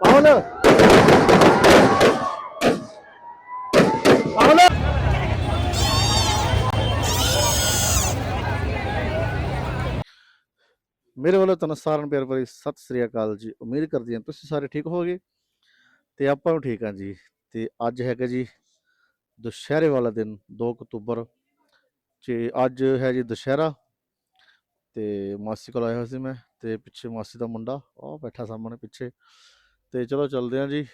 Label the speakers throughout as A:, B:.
A: ਪਾਵਨ ਪਾਵਨ ਮੇਰੇ ਵੱਲੋਂ ਤੁਹਾਨੂੰ ਸਾਰਿਆਂ ਪਿਆਰ ਭਰੀ ਸਤਿ ਸ੍ਰੀ ਅਕਾਲ ਜੀ। ਉਮੀਦ ਕਰਦੀ ਹਾਂ ਤੁਸੀਂ ਸਾਰੇ ਠੀਕ ਹੋਵੋਗੇ। ਤੇ ਆਪਾਂ ਨੂੰ ਠੀਕ ਹਾਂ ਜੀ। ਤੇ ਅੱਜ ਹੈਗਾ ਜੀ ਦੁਸ਼ਹਿਰੇ ਵਾਲਾ ਦਿਨ 2 ਅਕਤੂਬਰ। ਤੇ ਅੱਜ ਹੈ ਜੀ ਦੁਸ਼ਹਿਰਾ। ਤੇ ਮਾਸੀ ਕੋਲ ਆਇਆ ਹੋਇਆ ਸੀ ਮੈਂ। ਤੇ ਪਿੱਛੇ ਮਾਸੀ ਦਾ ਮੁੰਡਾ, ਉਹ ਬੈਠਾ ਸਾਹਮਣੇ ਪਿੱਛੇ। ਤੇ ਚਲੋ ਚੱਲਦੇ ਹਾਂ ਜੀ।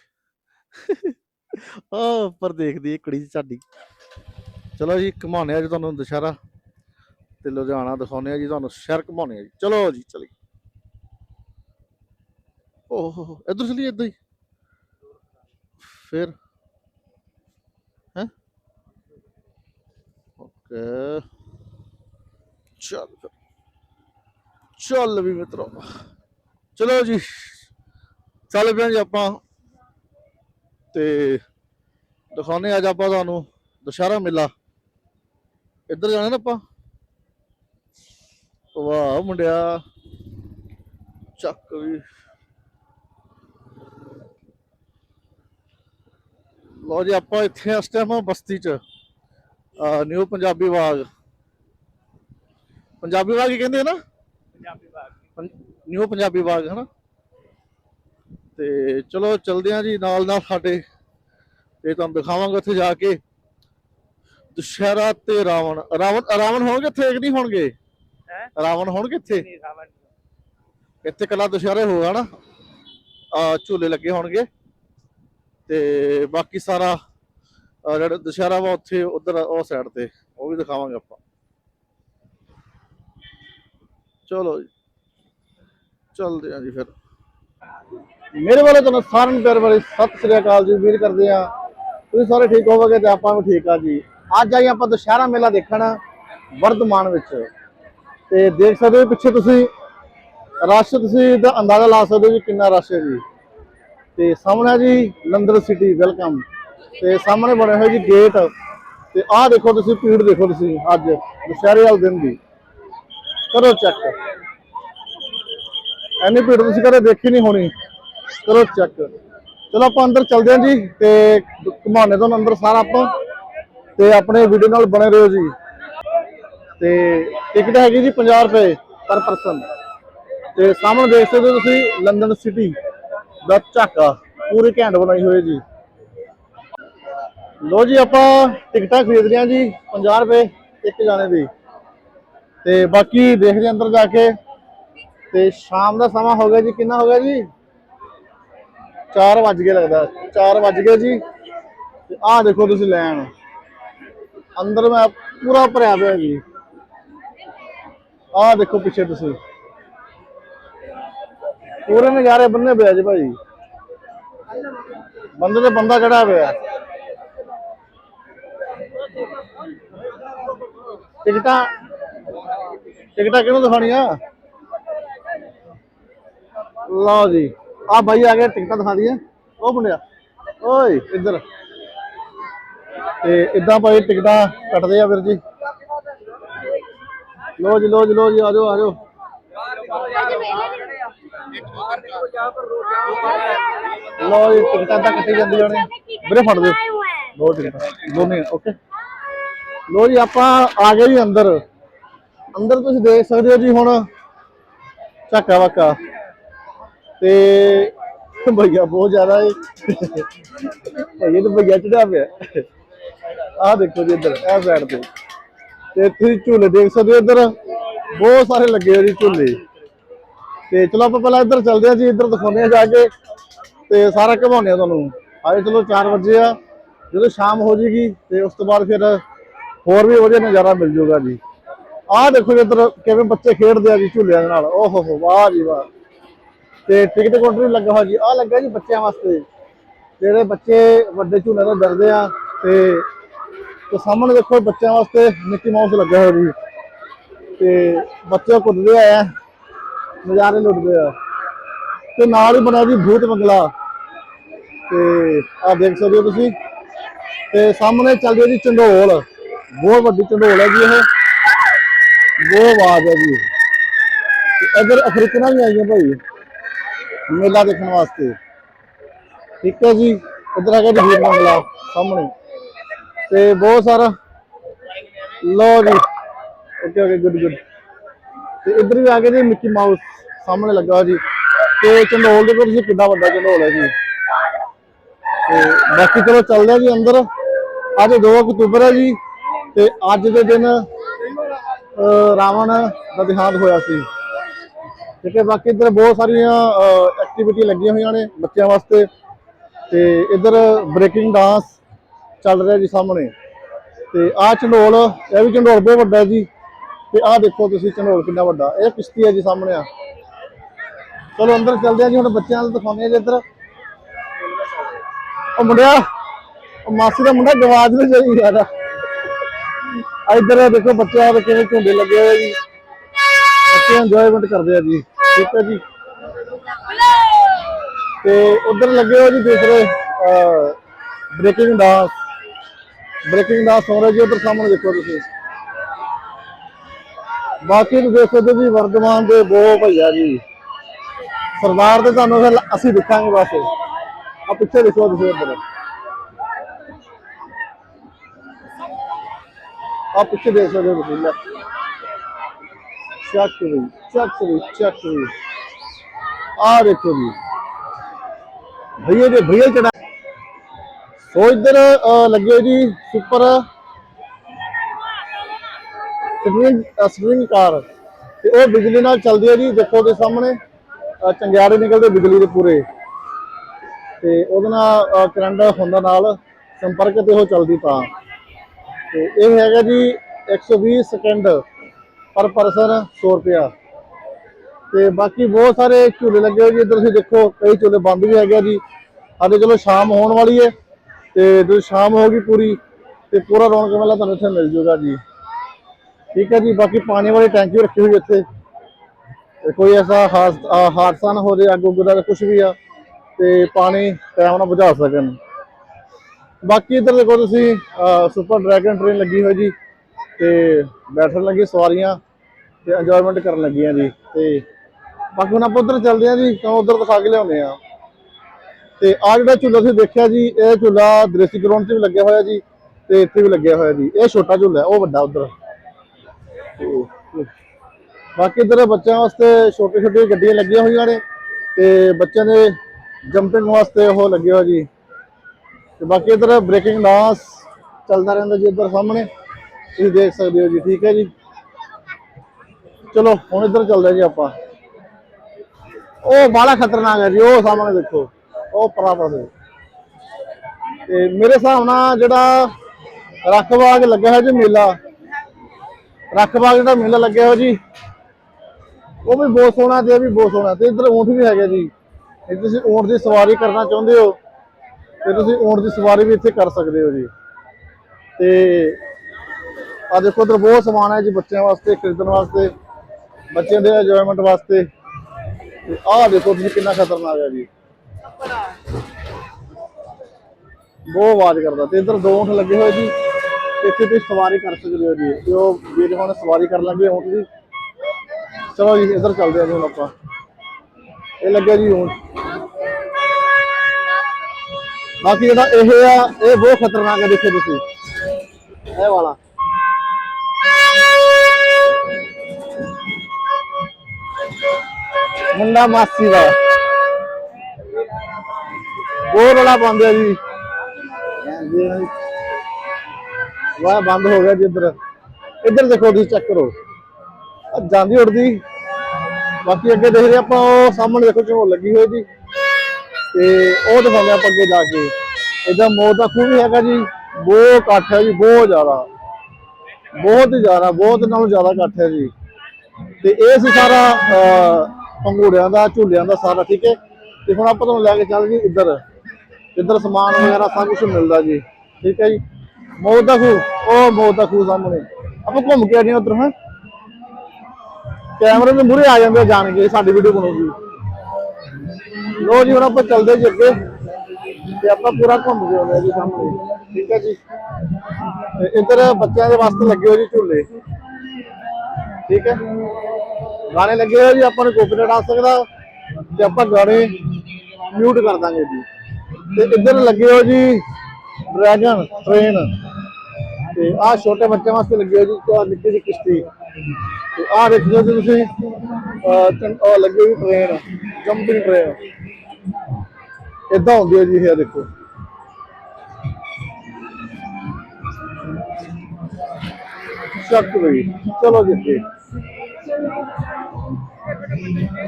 A: ਆ ਉੱਪਰ ਦੇਖਦੀ ਹੈ ਕੁੜੀ ਸਾਡੀ। ਚਲੋ ਜੀ ਘਮਾਉਣੇ ਆ ਜੀ ਤੁਹਾਨੂੰ ਦੁਸ਼ਹਿਰਾ। ਤੇ ਲੁਧਿਆਣਾ ਦਿਖਾਉਣੇ ਆ ਜੀ ਤੁਹਾਨੂੰ, ਸ਼ਹਿਰ ਘਮਾਉਣੇ ਆ ਜੀ। ਚਲੋ ਜੀ ਚਲੀ ਓਹ ਹੋ ਇੱਧਰ ਚਲੀ ਇੱਧਰ ਹੀ। ਫਿਰ? ਹੈ? ਓਕੇ। ਚੱਲ ਫਿਰ। ਚੱਲ ਵੀ ਮਿੱਤਰੋ। ਚਲੋ ਜੀ ਚੱਲ ਪਿਆ ਜੀ ਆਪਾਂ। ਤੇ ਦਿਖਾਉਣੇ ਅੱਜ ਆਪਾਂ ਤੁਹਾਨੂੰ ਦੁਸ਼ਹਿਰਾ ਮੇਲਾ। ਇੱਧਰ ਜਾਣਾ ਨਾ ਆਪਾਂ। ਵਾਹ ਮੁੰਡਿਆ ਚੱਕ ਵੀ। ਲੋ ਜੀ ਆਪਾਂ ਇੱਥੇ ਇਸ ਟਾਈਮ ਬਸਤੀ ਚ। ਨਿਊ ਪੰਜਾਬੀ ਬਾਗ। ਪੰਜਾਬੀ ਬਾਗ ਹੀ ਕਹਿੰਦੇ ਨਾ?
B: ਪੰਜਾਬੀ ਬਾਗ।
A: ਨਿਊ ਪੰਜਾਬੀ ਬਾਗ ਹਨਾ? ਤੇ ਚਲੋ ਚਲਦੇ ਆ ਜੀ ਨਾਲ ਨਾਲ ਸਾਡੇ। ਤੇ ਤੁਹਾਨੂੰ ਦਿਖਾਵਾਂਗੇ ਉੱਥੇ ਜਾ ਕੇ। ਦੁਸ਼ਹਿਰਾ ਤੇ ਰਾਵਣ। ਰਾਵਣ ਰਾਵਣ ਹੋਣਗੇ ਇੱਥੇ ਕਿ ਨਹੀਂ ਹੋਣਗੇ?
B: ਹੈ?
A: ਰਾਵਣ ਹੋਣਗੇ ਇੱਥੇ?
B: ਨਹੀਂ ਰਾਵਣ
A: ਇੱਥੇ ਕੱਲਾ ਦੁਸ਼ਹਿਰੇ ਹੋਗਾ ਨਾ? ਆ ਝੂਲੇ ਲੱਗੇ ਹੋਣਗੇ। ਤੇ ਬਾਕੀ ਸਾਰਾ ਜਿਹੜਾ ਦੁਸ਼ਹਿਰਾ ਵਾ ਉੱਥੇ ਉਧਰ ਉਹ ਸਾਈਡ ਤੇ। ਉਹ ਵੀ ਦਿਖਾਵਾਂਗੇ ਆਪਾਂ। ਚਲੋ ਜੀ। ਚੱਲਦੇ ਆਂ ਜੀ ਫਿਰ। ਮੇਰੇ ਵੱਲੋਂ ਤੁਹਾਨੂੰ ਸਾਰਿਆਂ ਨੂੰ ਪਿਆਰ ਭਰੀ ਸਤਿ ਸ੍ਰੀ ਅਕਾਲ ਜੀ, ਉਮੀਦ ਕਰਦੇ ਆ ਤੁਸੀਂ ਸਾਰੇ ਠੀਕ ਹੋਵੋਗੇ ਤੇ ਆਪਾਂ ਵੀ ਠੀਕ ਆ ਜੀ। ਅੱਜ ਆਈ ਆਪਾਂ ਦੁਸ਼ਹਿਰਾ ਮੇਲਾ ਦੇਖਣ ਵਰਧਮਾਨ ਵਿੱਚ। ਤੇ ਦੇਖ ਸਕਦੇ ਹੋ ਪਿੱਛੇ ਤੁਸੀਂ ਰਸ਼ ਤੁਸੀਂ ਦਾ ਅੰਦਾਜ਼ਾ ਲਾ ਸਕਦੇ ਹੋ ਜੀ ਕਿੰਨਾ ਰਸ਼ ਹੈ ਜੀ। ਤੇ ਸਾਹਮਣੇ ਹੈ ਜੀ ਲੰਡਨ ਸਿਟੀ, ਵੈਲਕਮ। ਤੇ ਸਾਹਮਣੇ ਬਣੇ ਹੋਏ ਜੀ ਗੇਟ। ਤੇ ਆਹ ਦੇਖੋ ਤੁਸੀਂ, ਭੀੜ ਦੇਖੋ ਤੁਸੀਂ ਅੱਜ, ਦੁਸ਼ਹਿਰੇ ਵਾਲੇ ਦਿਨ ਦੀ। ਕਰੋ ਚੈੱਕ। ਐਨੀ ਭੀੜ ਤੁਸੀਂ ਕਦੇ ਦੇਖੀ ਨਹੀਂ ਹੋਣੀ। ਕਰੋ ਚੈੱਕ ਚਲੋ ਆਪਾਂ ਅੰਦਰ ਚੱਲਦੇ ਹਾਂ ਜੀ ਤੇ ਘੁਮਾਉਣੇ ਤੋਂ ਅੰਦਰ ਸਾਰਾ ਆਪਾਂ। ਤੇ ਆਪਣੇ ਵੀਡੀਓ ਨਾਲ ਬਣੇ ਰਹੋ ਜੀ। ਤੇ ਟਿਕਟ ਹੈਗੀ ਜੀ 50 ਰੁਪਏ ਪਰ ਪਰਸਨ ਤੇ ਸਾਹਮਣੇ ਦੇਖ ਸਕਦੇ ਹੋ ਤੁਸੀਂ ਲੰਡਨ ਸਿਟੀ ਦਾ ਝਾਕਾ। ਪੂਰੀ ਘੈਂਟ ਬਣਾਈ ਹੋਈ ਜੀ। ਲੋ ਜੀ ਆਪਾਂ ਟਿਕਟਾਂ ਖਰੀਦ ਲਿਆ ਜੀ 50 ਰੁਪਏ ਇੱਕ ਜਾਣੇ ਦੀ। ਤੇ ਬਾਕੀ ਦੇਖਦੇ ਅੰਦਰ ਜਾ ਕੇ। ਤੇ ਸ਼ਾਮ ਦਾ ਸਮਾਂ ਹੋ ਗਿਆ ਜੀ, ਕਿੰਨਾ ਹੋ ਗਿਆ ਜੀ? 4 ਵੱਜ ਗਏ ਲੱਗਦਾ 4 ਵੱਜ ਗਏ ਜੀ। ਤੇ ਆਹ ਦੇਖੋ ਤੁਸੀਂ ਲੈਣ। ਅੰਦਰ ਮੈਂ ਪੂਰਾ ਭਰਿਆ ਪਿਆ ਜੀ। ਆਹ ਦੇਖੋ ਪਿੱਛੇ ਤੁਸੀਂ। ਪੂਰੇ ਨਜ਼ਾਰੇ ਬੰਨੇ ਪਿਆ ਜੀ ਭਾਈ। ਬੰਦੇ ਤੇ ਬੰਦਾ ਚੜਾ ਪਿਆ। ਟਿਕਟਾਂ ਟਿਕਟਾਂ ਕਿਹਨੂੰ ਦਿਖਾਣੀਆਂ ਲਓ ਜੀ। ਆ ਬਾਈ ਆ ਗਿਆ ਟਿਕਟਾਂ ਦਿਖਾ ਦਈਏ। ਉਹ ਮੁੰਡਿਆ, ਓਏ, ਇੱਧਰ। ਤੇ ਇਦਾਂ ਭਾਈ ਟਿਕਟਾਂ ਕੱਟਦੇ ਆ ਵੀਰ ਜੀ। ਲੋ ਜੀ ਲੋ ਜੀ ਲੋ ਜੀ ਆਜੋ ਆਜੋ ਲੋ ਜੀ, ਟਿਕਟਾਂ ਤਾਂ ਕੱਟੀ ਜਾਂਦੀਆਂ ਨੇ ਵੀਰੇ ਫੜ ਦਿਓ। ਦੋ ਟਿਕਟਾਂ, ਦੋਨੇ, ਓਕੇ। ਲੋ ਜੀ, ਆਪਾਂ ਆ ਗਏ ਜੀ ਅੰਦਰ। ਅੰਦਰ ਤੁਸੀਂ ਦੇਖ ਸਕਦੇ ਹੋ ਜੀ ਹੁਣ। ਝਾਕਾ ਵਾਕਾ। ਤੇ ਭਈਆ ਬਹੁਤ ਜ਼ਿਆਦਾ ਹੈ ਭਈਏ ਤੇ ਭਈਆ ਚੜਿਆ ਪਿਆ। ਆਹ ਦੇਖੋ ਜੀ ਇੱਧਰ ਇਹ ਸਾਈਡ ਤੇ। ਤੇ ਤੁਸੀਂ ਝੂਲੇ ਦੇਖ ਸਕਦੇ ਹੋ ਇੱਧਰ। ਬਹੁਤ ਸਾਰੇ ਲੱਗੇ ਹੋਏ ਜੀ ਝੂਲੇ। ਤੇ ਚਲੋ ਆਪਾਂ ਪਹਿਲਾਂ ਇੱਧਰ ਚੱਲਦੇ ਹਾਂ ਜੀ, ਇੱਧਰ ਦਿਖਾਉਂਦੇ ਹਾਂ ਜਾ ਕੇ। ਤੇ ਸਾਰਾ ਘਮਾਉਂਦੇ ਆ ਤੁਹਾਨੂੰ। ਆਏ ਚਲੋ 4 ਵਜੇ ਆ। ਜਦੋਂ ਸ਼ਾਮ ਹੋ ਜੇਗੀ ਤੇ ਉਸ ਤੋਂ ਬਾਅਦ ਫਿਰ ਹੋਰ ਵੀ ਵਧੀਆ ਨਜ਼ਾਰਾ ਮਿਲ ਜਾਊਗਾ ਜੀ। ਆਹ ਦੇਖੋ ਜੀ ਇੱਧਰ ਕਿਵੇਂ ਬੱਚੇ ਖੇਡਦੇ ਆ ਜੀ ਝੂਲਿਆਂ ਦੇ ਨਾਲ। ਓਹ ਹੋ ਹੋ, ਵਾਹ ਜੀ ਵਾਹ। ਤੇ ਟਿਕਟ ਕਾਊਂਟਰ ਵੀ ਲੱਗਾ ਹੋਇਆ ਜੀ। ਆਹ ਲੱਗਾ ਜੀ ਬੱਚਿਆਂ ਵਾਸਤੇ। ਜਿਹੜੇ ਬੱਚੇ ਵੱਡੇ ਝੂਲੇ ਤੋਂ ਡਰਦੇ ਆ ਤੇ ਤੇ ਸਾਹਮਣੇ ਦੇਖੋ ਬੱਚਿਆਂ ਵਾਸਤੇ ਮਿੱਕੀ ਮਾਊਸ ਲੱਗਾ ਹੋਇਆ ਜੀ। ਤੇ ਬੱਚੇ ਕੁੱਦਦੇ ਆ, ਨਜ਼ਾਰੇ ਲੁੱਟਦੇ ਆ। ਤੇ ਨਾਲ ਹੀ ਬਣਿਆ ਜੀ ਭੂਤ ਬੰਗਲਾ। ਤੇ ਆਹ ਦੇਖ ਸਕਦੇ ਹੋ ਤੁਸੀਂ। ਤੇ ਸਾਹਮਣੇ ਚੱਲਦੀ ਹੈ ਜੀ ਚੰਡੋਲ। ਬਹੁਤ ਵੱਡੀ ਚੰਡੋਲ ਹੈ ਜੀ ਇਹ। ਬਹੁਤ ਆਵਾਜ਼ ਹੈ ਜੀ। ਤੇ ਇੱਧਰ ਅਫਰੀਕਨਾਂ ਵੀ ਆਈਆਂ ਭਾਈ। ਮੇਲਾ ਦੇਖਣ ਵਾਸਤੇ। ਠੀਕ ਹੈ ਜੀ? ਇੱਧਰ ਹੈਗਾ ਜੀ ਵੀਰ ਮੰਗਲਾ ਸਾਹਮਣੇ। ਤੇ ਬਹੁਤ ਸਾਰਾ ਲੋ ਜੀ। ਓਕੇ ਓਕੇ ਗੁੱਡ ਗੁੱਡ ਤੇ ਇੱਧਰ ਵੀ ਆ ਗਏ ਜੀ ਮਿੱਕੀ ਮਾਊਸ, ਸਾਹਮਣੇ ਲੱਗਾ ਜੀ। ਤੇ ਚੰਡੋਲ ਦੇ ਤੁਸੀਂ ਕਿੰਨਾ ਵੱਡਾ ਚੰਡੋਲ ਹੈ ਜੀ। ਤੇ ਬਾਕੀ ਚਲੋ ਚੱਲਦੇ ਆ ਜੀ ਅੰਦਰ। ਅੱਜ 2 ਅਕਤੂਬਰ ਹੈ ਜੀ, ਤੇ ਅੱਜ ਦੇ ਦਿਨ ਰਾਵਣ ਦਾ ਦੇਹਾਂਤ ਹੋਇਆ ਸੀ। ਠੀਕ ਹੈ, ਬਾਕੀ ਇੱਧਰ ਬਹੁਤ ਸਾਰੀਆਂ ਐਕਟੀਵਿਟੀ ਲੱਗੀਆਂ ਹੋਈਆਂ ਨੇ ਬੱਚਿਆਂ ਵਾਸਤੇ। ਤੇ ਇੱਧਰ ਬ੍ਰੇਕਿੰਗ ਡਾਂਸ ਚੱਲ ਰਿਹਾ ਜੀ ਸਾਹਮਣੇ। ਤੇ ਆਹ ਚੰਡੋਲ, ਇਹ ਵੀ ਚੰਡੋਲ ਬਹੁਤ ਵੱਡਾ ਜੀ। ਤੇ ਆਹ ਦੇਖੋ ਤੁਸੀਂ ਚੰਡੋਲ ਕਿੰਨਾ ਵੱਡਾ, ਇਹ ਕਿਸ਼ਤੀ ਹੈ ਜੀ ਸਾਹਮਣੇ ਆ। ਚਲੋ ਅੰਦਰ ਚੱਲਦੇ ਆ ਜੀ, ਹੁਣ ਬੱਚਿਆਂ ਨੂੰ ਦਿਖਾਉਂਦੇ ਆ ਜੀ ਇੱਧਰ। ਉਹ ਮੁੰਡਿਆ, ਉਹ ਮਾਸੀ ਦਾ ਮੁੰਡਾ ਗਵਾਜ ਨਹੀਂ ਜਾਈ ਯਾਰ। ਆ ਇੱਧਰ ਦੇਖੋ ਬੱਚਿਆਂ ਦੇ ਕਿਵੇਂ ਝੁੰਡੇ ਲੱਗੇ ਹੋਏ ਜੀ। ਬੱਚੇ ਇੰਜੋਇਮੈਂਟ ਕਰਦੇ ਆ ਜੀ। ਠੀਕ ਹੈ ਜੀ। ਤੇ ਉਧਰ ਲੱਗੇ ਹੋ ਜੀ ਦੂਸਰੇ ਬ੍ਰੇਕਿੰਗ ਡਾਂਸ ਬ੍ਰੇਕਿੰਗ ਦਾ ਹੋ ਰਿਹਾ ਜੀ, ਉਧਰ ਸਾਹਮਣੇ ਦੇਖੋ ਤੁਸੀਂ। ਬਾਕੀ ਤੁਸੀਂ ਦੇਖ ਸਕਦੇ ਜੀ, ਵਰਧਮਾਨ ਦੇ ਬਹੁਤ ਭਈਆ ਜੀ। ਸਰਦਾਰ ਦੇ ਤੁਹਾਨੂੰ ਫਿਰ ਅਸੀਂ ਦਿਖਾਂਗੇ ਬਸ। ਆ ਪਿੱਛੇ ਦੇਖੋ ਤੁਸੀਂ ਉਧਰ ਆ ਪਿੱਛੇ ਦੇਖ ਸਕਦੇ ਹੋ ਤੁਸੀਂ, ਲੈ। ਚੱਕ ਵੀ ਚੱਕ ਵੀ ਚੱਕ ਵੀ। ਆ ਦੇਖੋ ਜੀ। ਭਈਏ ਦੇ ਭਈਏ ਚੜਾ। ਸੋ ਇੱਧਰ ਲੱਗੇ ਜੀ ਸੁਪਰ। ਸਪਰਿੰਗ ਸਪਰਿੰਗ ਕਾਰ। ਤੇ ਉਹ ਬਿਜਲੀ ਨਾਲ ਚੱਲਦੀ ਹੈ ਜੀ ਦੇਖੋ ਦੇ ਸਾਹਮਣੇ। ਅਹ, ਚੰਗਿਆੜੇ ਨਿਕਲਦੇ ਬਿਜਲੀ ਦੇ ਪੂਰੇ। ਤੇ ਉਹਦੇ ਨਾਲ ਕਰੰਟ ਹੁੰਦਾ ਨਾਲ ਸੰਪਰਕ ਤੇ ਉਹ ਚੱਲਦੀ ਤਾਂ। ਤੇ ਇਹ ਹੈਗਾ ਜੀ 120 ਸਕਿੰਡ ਪਰ ਪਰਸਨ 100 ਰੁਪਿਆ ਤੇ ਬਾਕੀ ਬਹੁਤ ਸਾਰੇ ਝੂਲੇ ਲੱਗੇ ਹੋਏ ਜੀ। ਇੱਧਰ ਤੁਸੀਂ ਦੇਖੋ, ਕਈ ਝੂਲੇ ਬੰਦ ਵੀ ਹੈਗੇ ਆ ਜੀ। ਅੱਜ ਚਲੋ ਸ਼ਾਮ ਹੋਣ ਵਾਲੀ ਹੈ ਤੇ ਜਦੋਂ ਸ਼ਾਮ ਹੋ ਗਈ ਪੂਰੀ ਤੇ ਪੂਰਾ ਰੌਣਕ ਮੇਲਾ ਤੁਹਾਨੂੰ ਇੱਥੇ ਮਿਲ ਜੂਗਾ ਜੀ। ਠੀਕ ਹੈ ਜੀ, ਬਾਕੀ ਪਾਣੀ ਵਾਲੀ ਟੈਂਕੀ ਰੱਖੀ ਹੋਈ ਇੱਥੇ। ਤੇ ਕੋਈ ਐਸਾ ਹਾਸ- ਹਾਦਸਾ ਨਾ ਹੋ ਜਾਏ ਅੱਗ ਉੱਗ ਦਾ ਕੁਝ ਵੀ ਆ, ਤੇ ਪਾਣੀ ਟਾਈਮ ਨਾਲ ਬੁਝਾ ਸਕਣ। ਬਾਕੀ ਇੱਧਰ ਦੇਖੋ ਤੁਸੀਂ ਸੁਪਰ ਡਰੈਗਨ ਟ੍ਰੇਨ ਲੱਗੀ ਹੋਈ ਜੀ। ਤੇ ਬੈਠਣ ਲੱਗੀ ਸਵਾਰੀਆਂ ਤੇ ਇੰਜੋਇਮੈਂਟ ਕਰਨ ਲੱਗੀਆਂ ਜੀ। ਤੇ ਬਾਕੀ ਹੁਣ ਆਪਾਂ ਉੱਧਰ ਚੱਲਦੇ ਹਾਂ ਜੀ ਤਾਂ ਉੱਧਰ ਦਿਖਾ ਕੇ ਲਿਆਉਂਦੇ ਆ ਤੇ ਆ ਜਿਹੜਾ ਝੂਲਾ ਤੁਸੀਂ ਦੇਖਿਆ ਜੀ, ਇਹ ਝੂਲਾ ਦ੍ਰਿਸ਼ਟੀ ਗਰਾਊਂਡ 'ਚ ਵੀ ਲੱਗਿਆ ਹੋਇਆ ਜੀ, ਤੇ ਇੱਥੇ ਵੀ ਲੱਗਿਆ ਹੋਇਆ ਜੀ। ਇਹ ਛੋਟਾ ਝੂਲਾ, ਉਹ ਵੱਡਾ ਉੱਧਰ। ਬਾਕੀ ਇੱਧਰ ਬੱਚਿਆਂ ਵਾਸਤੇ ਛੋਟੇ ਛੋਟੇ ਗੱਡੀਆਂ ਲੱਗੀਆਂ ਹੋਈਆਂ ਨੇ, ਤੇ ਬੱਚਿਆਂ ਦੇ ਜੰਪਿੰਗ ਵਾਸਤੇ ਉਹ ਲੱਗਿਆ ਹੋਇਆ ਜੀ। ਤੇ ਬਾਕੀ ਇੱਧਰ ਬ੍ਰੇਕਿੰਗ ਡਾਂਸ ਚੱਲਦਾ ਰਹਿੰਦਾ ਜੀ ਇੱਧਰ ਸਾਹਮਣੇ। ਤੁਸੀਂ ਦੇਖ ਸਕਦੇ ਹੋ ਜੀ, ਠੀਕ ਹੈ ਜੀ। ਚਲੋ, ਹੁਣ ਇੱਧਰ ਚੱਲਦੇ ਜੀ ਆਪਾਂ। ਉਹ ਬਾਲਾ ਖਤਰਨਾਕ ਹੈ ਜੀ, ਉਹ ਸਾਹਮਣੇ ਦੇਖੋ, ਉਹ ਪ੍ਰਾਪਤ ਪਾਸੇ ਤੇ ਮੇਰੇ ਹਿਸਾਬ ਨਾਲ ਜਿਹੜਾ ਰੱਖਬਾਗ ਲੱਗਿਆ ਹੈ ਜੀ ਮੇਲਾ ਰੱਖਬਾਗ ਜਿਹੜਾ ਮੇਲਾ ਲੱਗਿਆ ਹੋਇਆ ਜੀ, ਉਹ ਵੀ ਬਹੁਤ ਸੋਹਣਾ ਤੇ ਇਹ ਵੀ ਬਹੁਤ ਸੋਹਣਾ। ਤੇ ਇੱਧਰ ਊਂਠ ਵੀ ਹੈਗਾ ਜੀ ਜੇ ਤੁਸੀਂ ਊਂਠ ਦੀ ਸਵਾਰੀ ਕਰਨਾ ਚਾਹੁੰਦੇ ਹੋ, ਤੇ ਤੁਸੀਂ ਊਂਠ ਦੀ ਸਵਾਰੀ ਵੀ ਇੱਥੇ ਕਰ ਸਕਦੇ ਹੋ ਜੀ। ਤੇ ਆ ਦੇਖੋ ਇੱਧਰ ਬਹੁਤ ਸਮਾਨ ਹੈ ਜੀ ਬੱਚਿਆਂ ਵਾਸਤੇ, ਖਰੀਦਣ ਵਾਸਤੇ, ਬੱਚਿਆਂ ਦੇ ਇੰਜੋਇਮੈਂਟ ਵਾਸਤੇ। ਤੇ ਆਹ ਦੇਖੋ ਤੁਸੀਂ ਕਿੰਨਾ ਖਤਰਨਾਕ ਹੈ ਜੀ। ਬਹੁਤ ਆਵਾਜ਼ ਕਰਦਾ। ਤੇ ਇੱਧਰ ਦੋ ਊਂਠ ਲੱਗੇ ਹੋਏ ਜੀ। ਇੱਥੇ ਤੁਸੀਂ ਸਵਾਰੀ ਕਰ ਸਕਦੇ ਹੋ ਜੀ। ਤੇ ਉਹ ਵੀਰ ਹੁਣ ਸਵਾਰੀ ਕਰ ਲਾਂਗੇ ਊਂਠ ਦੀ ਚਲੋ ਜੀ, ਇੱਧਰ ਚੱਲਦੇ ਆ ਹੁਣ ਆਪਾਂ। ਇਹ ਲੱਗਿਆ ਜੀ ਊਂਠ ਬਾਕੀ ਜਿਹੜਾ ਇਹ ਆ, ਇਹ ਬਹੁਤ ਖਤਰਨਾਕ ਹੈ ਦੇਖੋ ਤੁਸੀਂ। ਇਹ ਵਾਲਾ। ਮੁੰਡਾ ਮਾਸੀ ਦਾ। ਬਹੁਤ ਰੌਲਾ ਪਾਉਂਦੇ ਆ ਜੀ। ਵਾਹ, ਬੰਦ ਹੋ ਗਿਆ ਜੀ ਇੱਧਰ। ਇੱਧਰ ਦੇਖੋ ਜੀ ਚੈੱਕ ਕਰੋ। ਜਾਂਦੀ ਉੜਦੀ ਬਾਕੀ ਅੱਗੇ ਦੇਖਦੇ ਆਪਾਂ, ਉਹ ਸਾਹਮਣੇ ਦੇਖੋ ਝੋਲ ਲੱਗੀ ਹੋਈ ਜੀ। ਤੇ ਉਹ ਦਿਖਾਉਂਦੇ ਆਪਾਂ ਅੱਗੇ ਜਾ ਕੇ। ਇਹਦਾ ਮੌਤ ਦਾ ਖੂਹ ਵੀ ਹੈਗਾ ਜੀ। ਬਹੁਤ ਇਕੱਠ ਹੈ ਜੀ, ਬਹੁਤ ਜ਼ਿਆਦਾ। ਬਹੁਤ ਜ਼ਿਆਦਾ, ਬਹੁਤ ਨਾਲੋਂ ਜ਼ਿਆਦਾ ਇਕੱਠ ਹੈ ਜੀ। ਤੇ ਇਹ ਸੀ ਸਾਰਾ ਪੰਗੂੜਿਆਂ ਦਾ, ਝੂਲਿਆਂ ਦਾ ਸਾਰਾ, ਠੀਕ ਹੈ? ਤੇ ਹੁਣ ਆਪਾਂ ਤੁਹਾਨੂੰ ਲੈ ਕੇ ਚੱਲ ਜੀ ਇੱਧਰ। ਇੱਧਰ ਸਮਾਨ ਵਗੈਰਾ ਸਭ ਕੁਝ ਮਿਲਦਾ ਜੀ। ਠੀਕ ਹੈ ਜੀ? ਮੌਤ ਦਾ ਖੂਹ। ਉਹ ਮੌਤ ਦਾ ਖੂਹ ਸਾਹਮਣੇ। ਆਪਾਂ ਘੁੰਮ ਕੇ ਆਏ ਉੱਧਰ, ਹਾਂ? ਕੈਮਰੇ ਦੇ ਮੂਹਰੇ ਆ ਜਾਂਦੇ ਆ ਜਾਣ ਕੇ ਸਾਡੀ ਵੀਡੀਓ ਬਣੂਗੀ ਲੋ ਜੀ, ਹੁਣ ਆਪਾਂ ਚੱਲਦੇ ਜੀ ਅੱਗੇ। ਤੇ ਆਪਾਂ ਪੂਰਾ ਘੁੰਮ ਕੇ ਆਉਂਦੇ ਆ ਜੀ ਸਾਹਮਣੇ। ਠੀਕ ਹੈ ਜੀ? ਇੱਧਰ ਬੱਚਿਆਂ ਦੇ ਵਾਸਤੇ ਲੱਗੇ ਹੋਏ ਜੀ ਝੂਲੇ। ਠੀਕ ਹੈ? ਗਾਣੇ ਲੱਗੇ ਹੋਏ ਜੀ, ਆਪਾਂ ਨੂੰ ਕਾਪੀਰਾਈਟ ਆ ਸਕਦਾ ਤੇ ਆਪਾਂ ਗਾਣੇ ਮਿਊਟ ਕਰ ਦਾਂਗੇ ਜੀ। ਤੇ ਇੱਧਰ ਲੱਗੇ ਹੋ ਜੀ, ਡਰੈਗਨ, ਟ੍ਰੇਨ। ਤੇ ਆਹ ਛੋਟੇ ਬੱਚਿਆਂ ਵਾਸਤੇ ਲੱਗੇ ਹੋ ਜੀ, ਤੇ ਨਿੱਕੀ ਜਿਹੀ ਕਿਸ਼ਤੀ। ਤੇ ਆਹ ਦੇਖੋ ਜੀ ਤੁਸੀਂ, ਅਹ, ਚੰ- ਹੋਈ ਟ੍ਰੇਨ, ਜੰਪਿੰਗ ਟ੍ਰੇਨ। ਇਦਾਂ ਹੁੰਦੀ ਹੈ ਜੀ ਇਹ ਦੇਖੋ। ਚੱਕ ਗਈ ਚਲੋ ਜੀ ਅੱਗੇ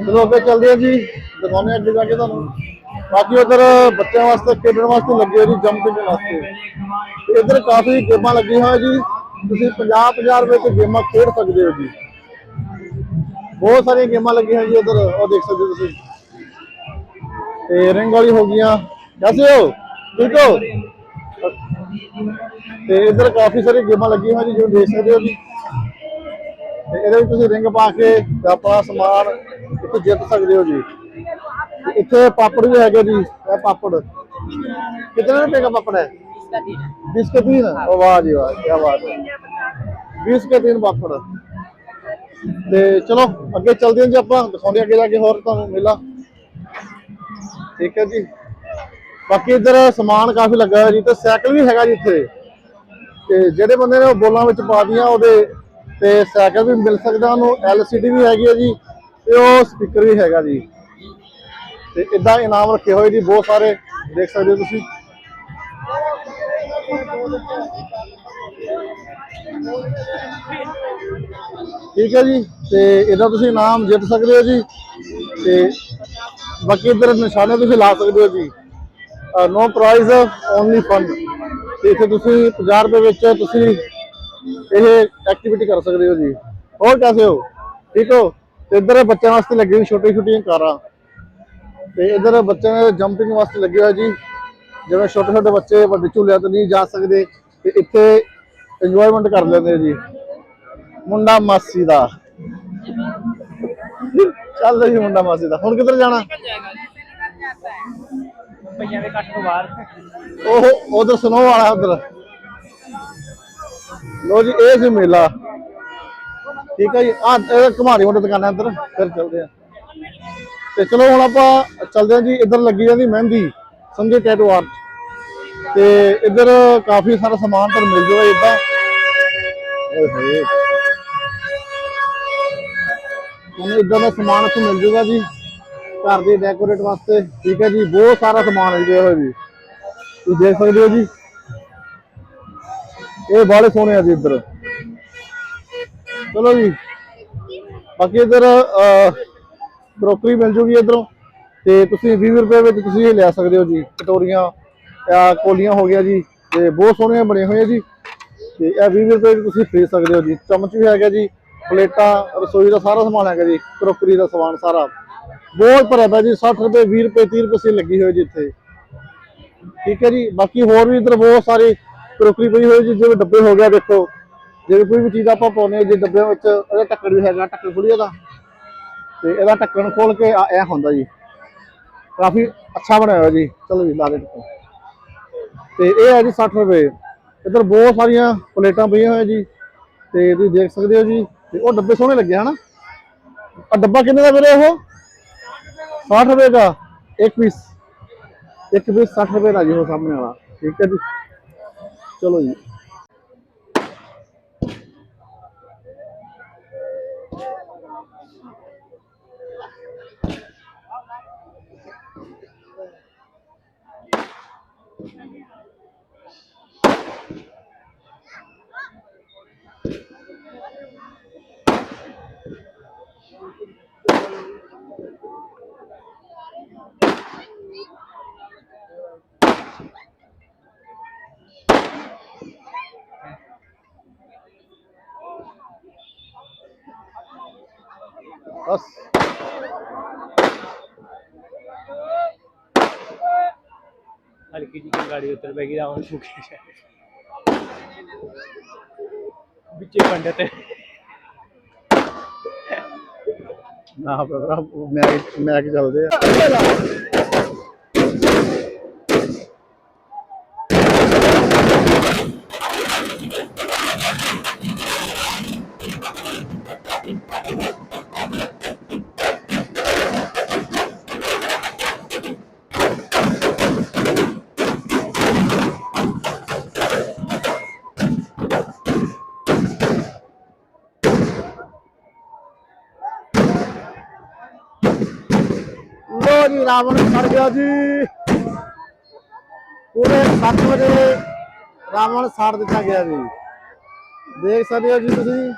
A: ਚਲੋ ਅੱਗੇ ਚੱਲਦੇ ਆ ਜੀ, ਦਿਖਾਉਂਦੇ ਅੱਗੇ ਜਾ ਕੇ ਤੁਹਾਨੂੰ। ਬਾਕੀ ਉਧਰ ਬੱਚਿਆਂ ਵਾਸਤੇ, ਖੇਡਣ ਵਾਸਤੇ ਲੱਗੇ ਹੋਏ ਜੀ ਜੰਪਿੰਗ ਵਾਸਤੇ। ਤੇ ਕਾਫੀ ਗੇਮਾਂ ਲੱਗੀਆਂ ਹੋਈਆਂ ਜੀ। ਤੁਸੀਂ 50 50 ਰੁਪਏ ਤੇ ਗੇਮਾਂ ਖੇਡ ਸਕਦੇ ਹੋ ਜੀ। ਬਹੁਤ ਸਾਰੀਆਂ ਗੇਮਾਂ ਲੱਗੀਆਂ ਹੋਈਆਂ ਜੀ ਉਧਰ, ਉਹ ਦੇਖ ਸਕਦੇ ਹੋ ਤੁਸੀਂ। ਤੇ ਰਿੰਗ ਵਾਲੀ ਹੋ ਗਈਆਂ। ਕੈਸੇ ਹੋ ਠੀਕ ਹੋ? ਤੇ ਇੱਧਰ ਕਾਫੀ ਸਾਰੀ ਗੇਮਾਂ ਲੱਗੀਆਂ ਹੋਈਆਂ ਜੀ ਜੋ ਦੇਖ ਸਕਦੇ ਹੋ ਜੀ। ਤੇ ਇਹਦੇ ਵਿੱਚ ਤੁਸੀਂ ਰਿੰਗ ਪਾ ਕੇ ਤੇ ਆਪਣਾ ਸਮਾਨ ਇੱਥੇ ਜਿੱਤ ਸਕਦੇ ਹੋ ਜੀ ਤੇ ਇੱਥੇ ਪਾਪੜ ਵੀ ਹੈਗੇ ਜੀ ਇਹ ਪਾਪੜ ਕਿੰਨੇ ਰੁਪਏ ਦਾ ਪਾਪੜ ਹੈ बीस के तीन ओ वाह जी वाह क्या बात है बीस के तीन ਪਾਪੜ ਤੇ ਚਲੋ ਅੱਗੇ ਚੱਲਦੇ ਹਾਂ ਜੀ ਆਪਾਂ ਦਿਖਾਉਂਦੇ ਹਾਂ ਅੱਗੇ ਜਾ ਕੇ ਹੋਰ ਤੁਹਾਨੂੰ ਮੇਲਾ ਠੀਕ ਹੈ ਜੀ ਬਾਕੀ ਇੱਧਰ ਸਮਾਨ ਕਾਫੀ ਲੱਗਾ ਹੋਇਆ ਜੀ ਤੇ ਸਾਈਕਲ ਵੀ ਹੈਗਾ ਜੀ ਇੱਥੇ ਤੇ ਜਿਹੜੇ ਬੰਦੇ ਨੇ ਉਹ ਬੋਲਾਂ ਵਿੱਚ ਪਾ ਦੀਆਂ ਉਹਦੇ ਤੇ ਸਾਈਕਲ ਵੀ ਮਿਲ ਸਕਦਾ, ਉਹਨੂੰ LCD ਵੀ ਹੈਗੀ ਹੈ ਜੀ, ਤੇ ਉਹ ਸਪੀਕਰ ਵੀ ਹੈਗਾ ਜੀ। ਤੇ ਇਦਾਂ ਇਨਾਮ ਰੱਖੇ ਹੋਏ ਜੀ, ਬਹੁਤ ਸਾਰੇ, ਦੇਖ ਸਕਦੇ ਹੋ ਤੁਸੀਂ। ਠੀਕ ਹੈ ਜੀ, ਤੇ ਇਹਦਾ ਤੁਸੀਂ ਇਨਾਮ ਜਿੱਤ ਸਕਦੇ ਹੋ ਜੀ, ਤੇ ਬਾਕੀ ਇੱਧਰ ਨਿਸ਼ਾਨੇ ਤੁਸੀਂ ਲਾ ਸਕਦੇ ਹੋ ਜੀ। ਨੋ ਪ੍ਰਾਈਜ਼ ਓਨਲੀ ਫਨ ਤੇ ਇੱਥੇ ਤੁਸੀਂ 50 ਰੁਪਏ ਵਿੱਚ ਤੁਸੀਂ ਇਹ ਐਕਟੀਵਿਟੀ ਕਰ ਸਕਦੇ ਹੋ ਜੀ। ਹੋਰ ਕੈਸੇ ਹੋ? ਠੀਕ ਹੋ? ਤੇ ਇੱਧਰ ਬੱਚਿਆਂ ਵਾਸਤੇ ਲੱਗੀ ਹੋਈ ਛੋਟੀ ਛੋਟੀਆਂ ਕਾਰਾਂ। ਤੇ ਇੱਧਰ ਬੱਚਿਆਂ ਦੇ ਜੰਪਿੰਗ ਵਾਸਤੇ ਲੱਗੇ ਹੋਏ ਜੀ। ਜਿਵੇਂ ਛੋਟੇ ਛੋਟੇ ਬੱਚੇ ਵੱਡੇ ਝੂਲਿਆਂ ਤੇ ਨਹੀਂ ਜਾ ਸਕਦੇ ਤੇ ਇੱਥੇ ਇੰਜੋਇਮੈਂਟ ਕਰ ਲੈਂਦੇ ਜੀ। ਮੁੰਡਾ ਮਾਸੀ ਦਾ। ਚੱਲ ਜੀ ਮੁੰਡਾ ਮਾਸੀ ਦਾ। ਹੁਣ ਕਿੱਧਰ ਜਾਣਾ?
B: ਭਈਆਂ ਦੇ ਕੱਟ ਤੋਂ ਬਾਹਰ।
A: ਉਹ ਉਧਰ ਸੁਣੋ ਵਾਲਾ ਉਧਰ। ਲੋ ਜੀ, ਇਹ ਸੀ ਮੇਲਾ। ਠੀਕ ਹੈ ਜੀ। ਆ ਘਮਾਰੀ ਮੋਟਰ ਦੁਕਾਨਾਂ ਇੱਧਰ। ਫਿਰ ਚੱਲਦੇ ਆ। ਤੇ ਚਲੋ ਹੁਣ ਆਪਾਂ ਚੱਲਦੇ ਆ ਜੀ। ਇੱਧਰ ਲੱਗੀ ਜਾਂਦੀ ਮਹਿੰਦੀ ਸੰਜੇ ਟੈਟੂ ਆਰਟ ਤੇ ਇੱਧਰ ਕਾਫੀ ਸਾਰਾ ਸਮਾਨ ਤੁਹਾਨੂੰ ਮਿਲ ਜੂਗਾ ਇਦਾਂ। ਓਏ ਹੋਏ। ਤੁਹਾਨੂੰ ਇਦਾਂ ਦਾ ਸਮਾਨ ਇੱਥੇ ਮਿਲ ਜੂਗਾ ਜੀ। ਘਰ ਦੇ ਡੈਕੋਰੇਟ ਵਾਸਤੇ। ਠੀਕ ਹੈ ਜੀ। ਬਹੁਤ ਸਾਰਾ ਸਮਾਨ ਹੈ ਜੀ ਹੋਇਆ ਜੀ। ਤੁਸੀਂ ਦੇਖ ਸਕਦੇ ਹੋ ਜੀ। ਇਹ ਬਾਲੇ ਸੋਹਣੇ ਆ ਜੀ ਇੱਧਰ। ਚਲੋ ਜੀ। ਬਾਕੀ ਇੱਧਰ ਕਰੋਕਰੀ ਮਿਲ ਜੂਗੀ ਇੱਧਰੋਂ। ਤੇ ਤੁਸੀਂ 20 ਰੁਪਏ ਵਿੱਚ ਤੁਸੀਂ ਇਹ ਲੈ ਸਕਦੇ ਹੋ ਜੀ। ਕਟੋਰੀਆਂ, ਆ ਕੋਲੀਆਂ ਹੋ ਗਿਆ ਜੀ। ਤੇ ਬਹੁਤ ਸੋਹਣੀਆਂ ਬਣੀਆਂ ਹੋਈਆਂ ਜੀ। ਤੇ ਇਹ 20 ਰੁਪਏ ਵਿੱਚ ਤੁਸੀਂ ਖਰੀਦ ਸਕਦੇ ਹੋ ਜੀ। ਚਮਚ ਵੀ ਹੈਗਾ ਜੀ। ਪਲੇਟਾਂ, ਰਸੋਈ ਦਾ ਸਾਰਾ ਸਮਾਨ ਹੈਗਾ ਜੀ। ਕਰੋਕਰੀ ਦਾ ਸਮਾਨ ਸਾਰਾ। ਬਹੁਤ ਭਰਿਆ ਪਿਆ ਜੀ। 60 ਰੁਪਏ 20 ਰੁਪਏ 30 ਰੁਪਏ ਸੇ ਲੱਗੀ ਹੋਈ ਜੀ ਇੱਥੇ। ਠੀਕ ਹੈ ਜੀ। ਬਾਕੀ ਹੋਰ ਵੀ ਇੱਧਰ ਬਹੁਤ ਸਾਰੇ ਕਰੋਕਰੀ ਪਈ ਹੋਈ ਜੀ, ਜਿਵੇਂ ਡੱਬੇ ਹੋ ਗਿਆ ਦੇਖੋ ਜਿਵੇਂ ਕੋਈ ਵੀ ਚੀਜ਼ ਆਪਾਂ ਪਾਉਂਦੇ ਹਾਂ, ਜੇ ਡੱਬਿਆਂ ਵਿੱਚ ਇਹਦਾ ਢੱਕਣ ਵੀ ਹੈਗਾ, ਢੱਕਣ ਖੁੱਲੀ ਇਹਦਾ ਤੇ। ਇਹਦਾ ਢੱਕਣ ਖੋਲ ਕੇ ਆ- ਹੁੰਦਾ ਜੀ। ਕਾਫੀ ਅੱਛਾ ਬਣਿਆ ਹੋਇਆ ਜੀ। ਚਲੋ ਜੀ, ਲਾ ਦੇ ਢੱਕਣ। ਤੇ ਇਹ ਹੈ ਜੀ 60 ਰੁਪਏ। ਇੱਧਰ ਬਹੁਤ ਸਾਰੀਆਂ ਪਲੇਟਾਂ ਪਈਆਂ ਹੋਈਆਂ ਜੀ। ਤੇ ਤੁਸੀਂ ਦੇਖ ਸਕਦੇ ਹੋ ਜੀ, ਤੇ ਉਹ ਡੱਬੇ ਸੋਹਣੇ ਲੱਗੇ, ਹਨਾ? ਆ ਡੱਬਾ ਕਿੰਨੇ ਦਾ ਵੀਰੇ ਉਹ? 60 ਰੁਪਏ ਦਾ। ਇੱਕ ਪੀਸ ਇੱਕ ਪੀਸ 60 ਰੁਪਏ ਦਾ ਜੀ, ਉਹ ਸਾਹਮਣੇ ਵਾਲਾ। ਠੀਕ ਹੈ ਜੀ। ਚਲੋ ਜੀ ਬਸ
B: ਹਲਕੀ ਜੀ ਗਾੜੀ ਉੱਤਰ ਪੈ
A: ਨਾ ਭਰਾ ਮੈਚ ਮੈਚ ਚੱਲਦੇ ਆ ਲੋ ਜੀ ਰਾਵਣ ਸੜ ਗਿਆ ਜੀ। ਪੂਰੇ 7 ਵਜੇ ਰਾਵਣ ਸਾੜ ਦਿੱਤਾ ਗਿਆ ਜੀ। ਦੇਖ ਸਕਦੇ ਹੋ ਜੀ ਤੁਸੀਂ।